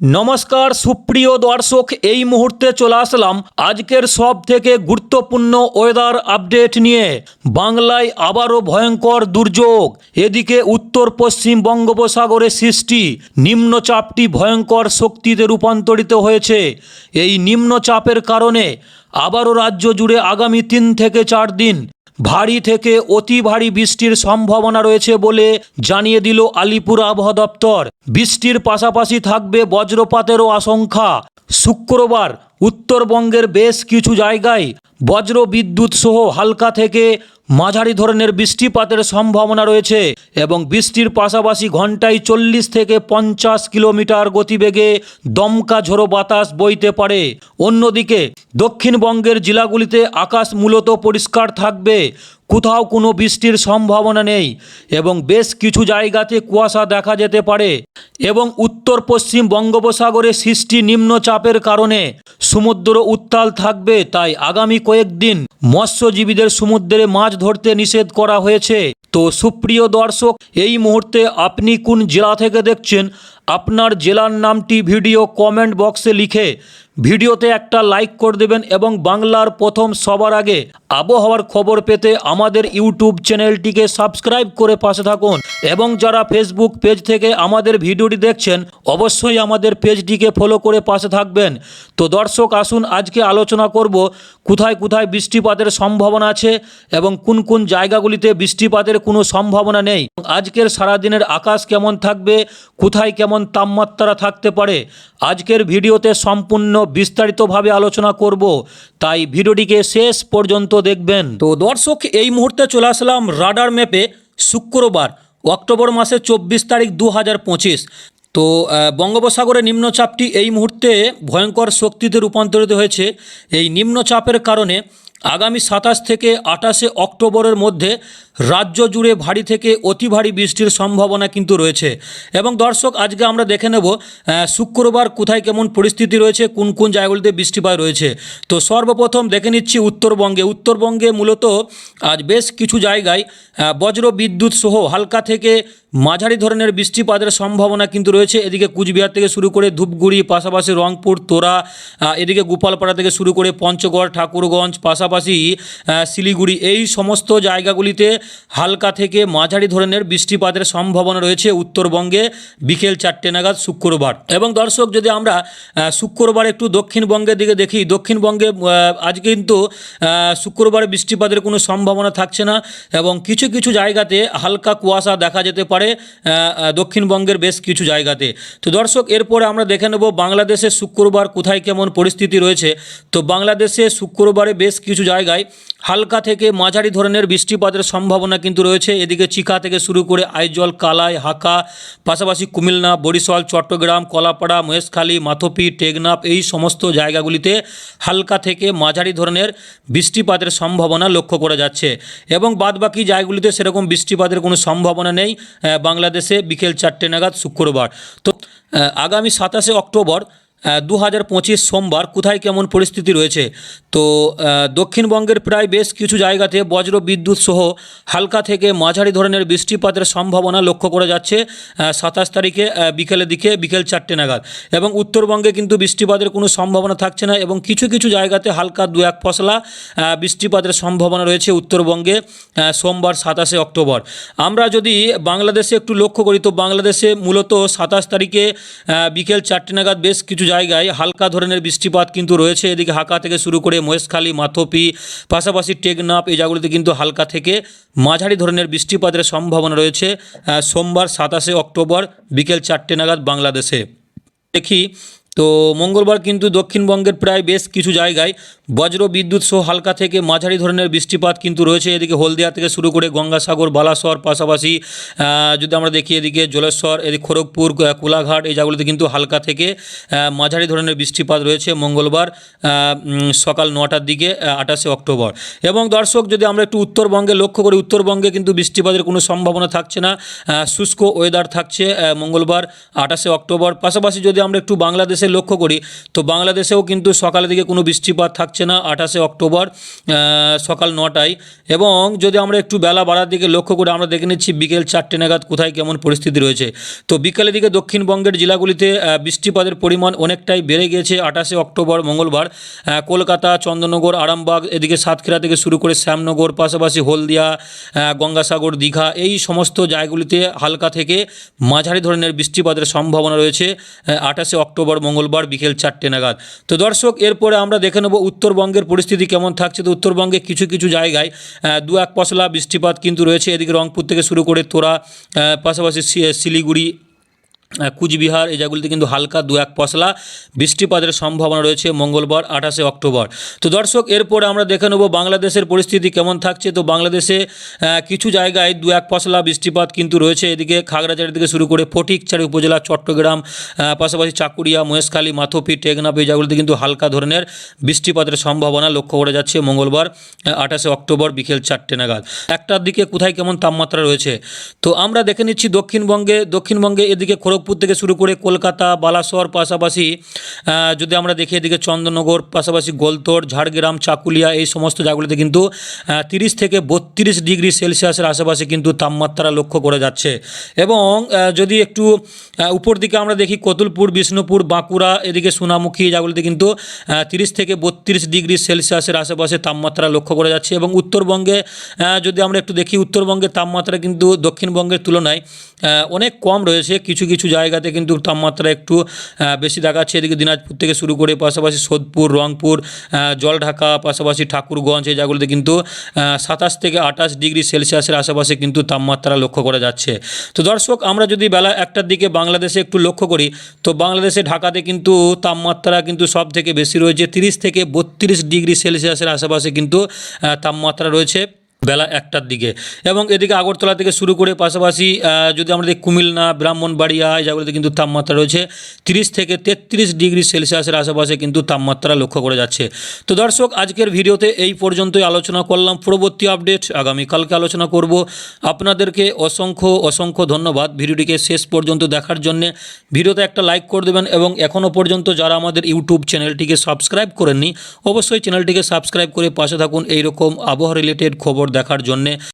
নমস্কার, সুপ্রিয় দর্শক, এই মুহূর্তে চলে আসলাম আজকের সব থেকে গুরুত্বপূর্ণ ওয়েদার আপডেট নিয়ে। বাংলায় আবারও ভয়ঙ্কর দুর্যোগ। এদিকে উত্তর পশ্চিম বঙ্গোপসাগরে সৃষ্টি নিম্নচাপটি ভয়ঙ্কর শক্তিতে রূপান্তরিত হয়েছে। এই নিম্নচাপের কারণে আবারও রাজ্য জুড়ে আগামী তিন থেকে চার দিন ভারী থেকে অতি ভারী বৃষ্টির সম্ভাবনা রয়েছে বলে জানিয়ে দিল আলিপুর আবহাওয়া দপ্তর। বৃষ্টির পাশাপাশি থাকবে বজ্রপাতেরও আশঙ্কা। শুক্রবার উত্তরবঙ্গের বেশ কিছু জায়গায় বজ্র বিদ্যুৎ সহ হালকা থেকে মাঝারি ধরনের বৃষ্টিপাতের সম্ভাবনা রয়েছে এবং বৃষ্টির পাশাপাশি ঘন্টায় চল্লিশ থেকে পঞ্চাশ কিলোমিটার গতিবেগে দমকা ঝোড়ো বাতাস বইতে পারে। অন্যদিকে দক্ষিণবঙ্গের জেলাগুলিতে আকাশ মূলত পরিষ্কার থাকবে। কোথাও কোনো বৃষ্টির সম্ভাবনা নেই এবং বেশ কিছু জায়গাতে কুয়াশা দেখা যেতে পারে এবং উত্তর পশ্চিম বঙ্গোপসাগরে সৃষ্টি নিম্নচাপের কারণে সমুদ্র উত্তাল থাকবে, তাই আগামী কয়েকদিন মৎস্যজীবীদের সমুদ্রে মাছ ধরতে নিষেধ করা হয়েছে। তো সুপ্রিয় দর্শক, এই মুহূর্তে আপনি কোন জেলা থেকে দেখছেন? আপনার জেলার নামটি ভিডিও কমেন্ট বক্সে লিখে ভিডিওতে একটা লাইক করে দেবেন এবং বাংলার প্রথম সবার আগে আবহাওয়ার খবর পেতে আমাদের ইউটিউব চ্যানেলটিকে সাবস্ক্রাইব করে পাশে থাকুন এবং যারা ফেসবুক পেজ থেকে আমাদের ভিডিওটি দেখছেন, অবশ্যই আমাদের পেজটিকে ফলো করে পাশে থাকবেন। তো দর্শক, আসুন আজকে আলোচনা করব, কোথায় কোথায় বৃষ্টিপাতের সম্ভাবনা আছে এবং কোন কোন জায়গাগুলিতে বৃষ্টিপাতের কোনো সম্ভাবনা নেই। আজকের সারাদিনের আকাশ কেমন থাকবে, কোথায় কেমন তাপমাত্রা থাকতে পারে, আজকের ভিডিওতে সম্পূর্ণ বিস্তারিতভাবে আলোচনা করব। তাই ভিডিওটিকে শেষ পর্যন্ত দেখবেন। তো দর্শক, এই মুহূর্তে চলে আসলাম রাডার ম্যাপে শুক্রবার, অক্টোবর মাসে চব্বিশ তারিখ দু হাজার পঁচিশ। তো বঙ্গোপসাগরে নিম্নচাপটি এই মুহূর্তে ভয়ঙ্কর শক্তিতে রূপান্তরিত হয়েছে। এই নিম্নচাপের কারণে আগামী সাতাশ থেকে আঠাশে অক্টোবরের মধ্যে রাজ্য জুড়ে ভারী থেকে অতি ভারী বৃষ্টির সম্ভাবনা কিন্তু রয়েছে। এবং দর্শক, আজকে আমরা দেখে নেব শুক্রবার কোথায় কেমন পরিস্থিতি রয়েছে, কোন কোন জায়গাগুলিতে বৃষ্টিপাত রয়েছে। তো সর্বপ্রথম দেখে নিচ্ছি উত্তরবঙ্গে। উত্তরবঙ্গে মূলত আজ বেশ কিছু জায়গায় বজ্র বিদ্যুৎ সহ হালকা থেকে মাঝারি ধরনের বৃষ্টিপাতের সম্ভাবনা কিন্তু রয়েছে। এদিকে কুচবিহার থেকে শুরু করে ধূপগুড়ি, পাশাপাশি রংপুর, তোরা এদিকে গোপালপাড়া থেকে শুরু করে পঞ্চগড়, ঠাকুরগঞ্জ, পাশাপাশি শিলিগুড়ি, এই সমস্ত জায়গাগুলিতে হালকা থেকে মাঝারি ধরনের বৃষ্টিপাতের সম্ভাবনা রয়েছে উত্তরবঙ্গে বিকেল চারটে নাগাদ শুক্রবার। এবং দর্শক, যদি আমরা শুক্রবার একটু দক্ষিণবঙ্গের দিকে দেখি, দক্ষিণবঙ্গে আজ কিন্তু শুক্রবারে বৃষ্টিপাতের কোনো সম্ভাবনা থাকছে না এবং কিছু কিছু জায়গাতে হালকা কুয়াশা দেখা যেতে পারে দক্ষিণবঙ্গের বেশ কিছু জায়গাতে। তো দর্শক, এরপরে আমরা দেখে নেব বাংলাদেশের শুক্রবার কোথায় কেমন পরিস্থিতি রয়েছে। তো বাংলাদেশে শুক্রবারে বেশ কিছু জায়গায় হালকা থেকে মাঝারি ধরনের বৃষ্টিপাতের সম্ভাবনা কিন্তু রয়েছে। এদিকে চিকা থেকে শুরু করে আইজল, কালাই, হাকা, পাশাপাশি কুমিল্লা, বরিশাল, চট্টগ্রাম, কলাপাড়া, মহেশখালী, মাথপি, টেকনাফ এই সমস্ত জায়গাগুলিতে হালকা থেকে মাঝারি ধরনের বৃষ্টিপাতের সম্ভাবনা লক্ষ্য করা যাচ্ছে। এবং বাদবাকি জায়গাগুলিতে সেরকম বৃষ্টিপাতের কোনো সম্ভাবনা নেই। বাংলাদেশে বিকেল চারটে নাগাদ শুক্রবার। তো আগামী সাতাশে অক্টোবর দু হাজার পঁচিশ সোমবার কোথায় কেমন পরিস্থিতি রয়েছে? তো দক্ষিণবঙ্গের প্রায় বেশ কিছু জায়গাতে বজ্র বিদ্যুৎ সহ হালকা থেকে মাঝারি ধরনের বৃষ্টিপাতের সম্ভাবনা লক্ষ্য করা যাচ্ছে সাতাশ তারিখে বিকেলের দিকে বিকেল চারটে নাগাদ। এবং উত্তরবঙ্গে কিন্তু বৃষ্টিপাতের কোনো সম্ভাবনা থাকছে না এবং কিছু কিছু জায়গাতে হালকা দু এক ফসলা বৃষ্টিপাতের সম্ভাবনা রয়েছে উত্তরবঙ্গে সোমবার সাতাশে অক্টোবর। আমরা যদি বাংলাদেশে একটু লক্ষ্য করি, তো বাংলাদেশে মূলত সাতাশ তারিখে বিকেল চারটে নাগাদ বেশ কিছু জায়গায় হালকা ধরনের বৃষ্টিপাত কিন্তু রয়েছে। এদিকে হাকা থেকে শুরু করে মহেশখালী, মাথোপি, পাশাপাশি টেকনাপ এই জায়গাগুলিতে কিন্তু হালকা থেকে মাঝারি ধরনের বৃষ্টিপাতের সম্ভাবনা রয়েছে সোমবার সাতাশে অক্টোবর বিকেল চারটে নাগাদ বাংলাদেশে। দেখি তো মঙ্গলবার কিন্তু দক্ষিণবঙ্গের প্রায় বেশ কিছু জায়গায় বজ্র বিদ্যুৎ সহ হালকা থেকে মাঝারি ধরনের বৃষ্টিপাত কিন্তু রয়েছে। এদিকে হলদিয়া থেকে শুরু করে গঙ্গাসাগর, বালাসর পাশাপাশি যদি আমরা দেখি এদিকে জলেশ্বর, এদিকে খড়গপুর কোলাঘাট এই জায়গাগুলিতে কিন্তু হালকা থেকে মাঝারি ধরনের বৃষ্টিপাত রয়েছে মঙ্গলবার সকাল নটার দিকে আঠাশে অক্টোবর। এবং দর্শক, যদি আমরা একটু উত্তরবঙ্গে লক্ষ্য করি, উত্তরবঙ্গে কিন্তু বৃষ্টিপাতের কোনো সম্ভাবনা থাকছে না শুষ্ক ওয়েদার থাকছে মঙ্গলবার আঠাশে অক্টোবর। পাশাপাশি যদি আমরা একটু বাংলাদেশে বাংলাদেশে লক্ষ্য করি, তো বাংলাদেশেও কিন্তু সকালের দিকে কোনো বৃষ্টিপাত থাকছে না, আঠাশে অক্টোবর সকাল নটায়। এবং যদি আমরা একটু বেলা বাড়ার দিকে লক্ষ্য করে আমরা দেখে নিচ্ছি বিকেল চারটে নাগাদ কোথায় কেমন পরিস্থিতি রয়েছে। তো বিকালের দিকে দক্ষিণবঙ্গের জেলাগুলিতে বৃষ্টিপাতের পরিমাণ অনেকটাই বেড়ে গিয়েছে, আঠাশে অক্টোবর, মঙ্গলবার। কলকাতা চন্দননগর আরামবাগ, এদিকে সাতক্ষীরা থেকে শুরু করে শ্যামনগর, পাশাপাশি হলদিয়া গঙ্গাসাগর, দীঘা, এই সমস্ত জায়গাগুলিতে হালকা থেকে মাঝারি ধরনের বৃষ্টিপাতের সম্ভাবনা রয়েছে আঠাশে অক্টোবর মঙ্গলবার বিকেল চারটে নাগাদ। তো দর্শক, এরপরে আমরা দেখে নেব উত্তরবঙ্গের পরিস্থিতি কেমন থাকছে। তো উত্তরবঙ্গে কিছু কিছু জায়গায় দু এক পশলা বৃষ্টিপাত কিন্তু রয়েছে। এদিকে রংপুর থেকে শুরু করে তোরা পাশাপাশি শিলিগুড়ি কুচবিহার, এই জায়গাগুলিতে কিন্তু হালকা দু এক পশলা বৃষ্টিপাতের সম্ভাবনা রয়েছে মঙ্গলবার আঠাশে অক্টোবর। তো দর্শক, এরপর আমরা দেখে নেব বাংলাদেশের পরিস্থিতি কেমন থাকছে। তো বাংলাদেশে কিছু জায়গায় দু এক পশলা বৃষ্টিপাত কিন্তু রয়েছে। এদিকে খাগড়াছড়ি থেকে শুরু করে ফটিকছড়ি উপজেলা, চট্টগ্রাম পাশাপাশি চাকুরিয়া মহেশখালী, মাথোপি, টেকনাফ এই জায়গাগুলিতে কিন্তু হালকা ধরনের বৃষ্টিপাতের সম্ভাবনা লক্ষ্য করা যাচ্ছে মঙ্গলবার আঠাশে অক্টোবর বিকেল চারটে নাগাদ। একটার দিকে কোথায় কেমন তাপমাত্রা রয়েছে? তো আমরা দেখে নিচ্ছি দক্ষিণবঙ্গে দক্ষিণবঙ্গে এদিকে খড়গপুর থেকে শুরু করে কলকাতা বালাসর পাশাপাশি যদি আমরা দেখি এদিকে চন্দ্রনগর, পাশাপাশি গোলতোড় ঝাড়গ্রাম, চাকুলিয়া, এই সমস্ত জায়গাগুলিতে কিন্তু তিরিশ থেকে বত্রিশ ডিগ্রি সেলসিয়াসের আশেপাশে কিন্তু তাপমাত্রা লক্ষ্য করা যাচ্ছে। এবং যদি একটু উপর দিকে আমরা দেখি কতুলপুর, বিষ্ণুপুর, বাঁকুড়া, এদিকে সোনামুখী জায়গাগুলিতে কিন্তু তিরিশ থেকে বত্রিশ ডিগ্রি সেলসিয়াসের আশেপাশে তাপমাত্রা লক্ষ্য করা যাচ্ছে। এবং উত্তরবঙ্গে যদি আমরা একটু দেখি, উত্তরবঙ্গের তাপমাত্রা কিন্তু দক্ষিণবঙ্গের তুলনায় অনেক কম রয়েছে। কিছু কিছু জায়গাতে কিন্তু তাপমাত্রা একটু বেশি দেখাচ্ছে। এদিকে দিনাজপুর থেকে শুরু করে পাশাপাশি সোদপুর, রংপুর জলঢাকা, পাশাপাশি ঠাকুরগঞ্জ এই জায়গাগুলিতে কিন্তু সাতাশ থেকে আঠাশ ডিগ্রি সেলসিয়াসের আশেপাশে কিন্তু তাপমাত্রা লক্ষ্য করা যাচ্ছে। তো দর্শক, আমরা যদি বেলা একটার দিকে বাংলাদেশে একটু লক্ষ্য করি, তো বাংলাদেশে ঢাকাতে কিন্তু তাপমাত্রা কিন্তু সব থেকে বেশি রয়েছে। তিরিশ থেকে বত্রিশ ডিগ্রি সেলসিয়াসের আশেপাশে কিন্তু তাপমাত্রা রয়েছে। বেলা একটার দিকে। এবং এদিকে আগরতলা থেকে শুরু করে পাশাপাশি যদি আমরা দেখি কুমিল্লা, ব্রাহ্মণবাড়িয়া এই জায়গাগুলোতে কিন্তু তাপমাত্রা রয়েছে তিরিশ থেকে তেত্রিশ ডিগ্রি সেলসিয়াসের আশেপাশে কিন্তু তাপমাত্রা লক্ষ্য করা যাচ্ছে। তো দর্শক, আজকের ভিডিওতে এই পর্যন্তই আলোচনা করলাম। পরবর্তী আপডেট আগামীকালকে আলোচনা করব। আপনাদেরকে অসংখ্য অসংখ্য ধন্যবাদ ভিডিওটিকে শেষ পর্যন্ত দেখার জন্যে। ভিডিওতে একটা লাইক করে দেবেন এবং এখনও পর্যন্ত যারা আমাদের ইউটিউব চ্যানেলটিকে সাবস্ক্রাইব করেননি, অবশ্যই চ্যানেলটিকে সাবস্ক্রাইব করে পাশে থাকুন। এইরকম আবহাওয়া রিলেটেড খবর দেখার জন্যে